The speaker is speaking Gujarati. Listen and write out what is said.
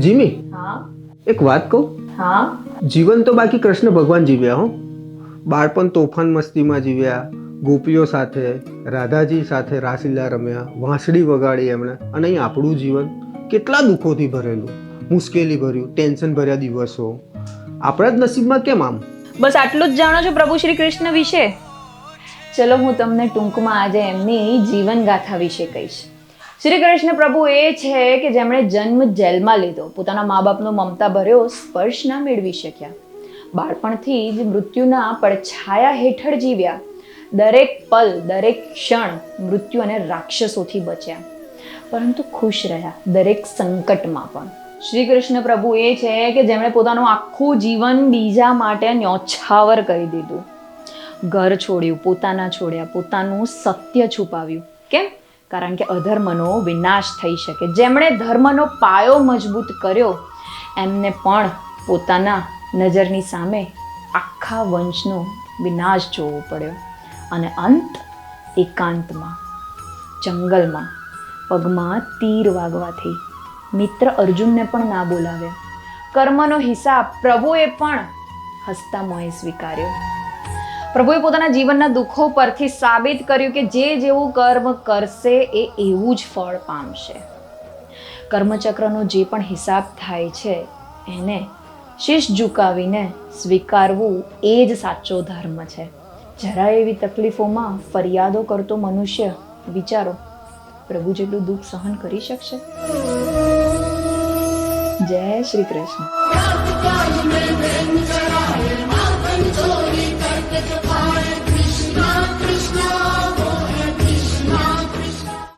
જીમી? હા. એક વાત કહું? હા. જીવન તો બાકી કૃષ્ણ ભગવાન જીવ્યા હો. બાળપણ તોફાન મસ્તીમાં જીવ્યા ગોપીઓ સાથે રાધાજી સાથે રાસલીલા રમ્યા વાંસળી વગાડી એમણે. અને અહીં આપણું જીવન કેટલા દુઃખોથી ભરેલું મુશ્કેલી ભર્યું ટેન્શન ભર્યા દિવસો. આપણા જ નસીબમાં કેમ આમ? બસ આટલું જ જાણો છો પ્રભુ શ્રી કૃષ્ણ વિશે? ચલો હું તમને ટૂંકમાં આજે એમની જીવન ગાથા વિશે કહીશ. શ્રી કૃષ્ણ પ્રભુ એ છે કે જેમણે જન્મ જેલમાં લીધો. પોતાના મા બાપનો મમતા ભર્યો, સ્પર્શ ના મેળવી શક્યા. બાળપણથી જ મૃત્યુના પડછાયા હેઠળ જીવ્યા. દરેક પલ, દરેક ક્ષણ મૃત્યુ અને રાક્ષસોથી બચ્યા. પરંતુ ખુશ રહ્યા, દરેક સંકટમાં પણ. શ્રી કૃષ્ણ પ્રભુ એ છે કે જેમણે પોતાનું આખું જીવન બીજા માટે ન્યોછાવર કરી દીધું. ઘર છોડ્યું, પોતાના છોડ્યા, પોતાનું સત્ય છુપાવ્યું. કેમ? કારણ કે અધર્મનો વિનાશ થઈ શકે. જેમણે ધર્મનો પાયો મજબૂત કર્યો, એમને પણ પોતાના નજરની સામે આખા વંશનો વિનાશ જોવો પડ્યો. અને અંત, એકાંતમાં, જંગલમાં, પગમાં તીર વાગવાથી મિત્ર અર્જુનને પણ ના બોલાવ્યા. કર્મનો હિસાબ પ્રભુએ પણ હસતા મોએ સ્વીકાર્યો. પ્રભુએ પોતાના જીવનના દુઃખો પરથી સાબિત કર્યું કે જે જેવું કર્મ કરશે એ એવું જ ફળ પામશે. કર્મચક્રનો જે પણ હિસાબ થાય છે, એને શીશ ઝુકાવીને સ્વીકારવું એ જ સાચો ધર્મ છે. જરા એવી તકલીફોમાં ફરિયાદો કરતો મનુષ્ય, વિચારો, પ્રભુ જેટલું દુઃખ સહન કરી શકશે? જય શ્રી કૃષ્ણ.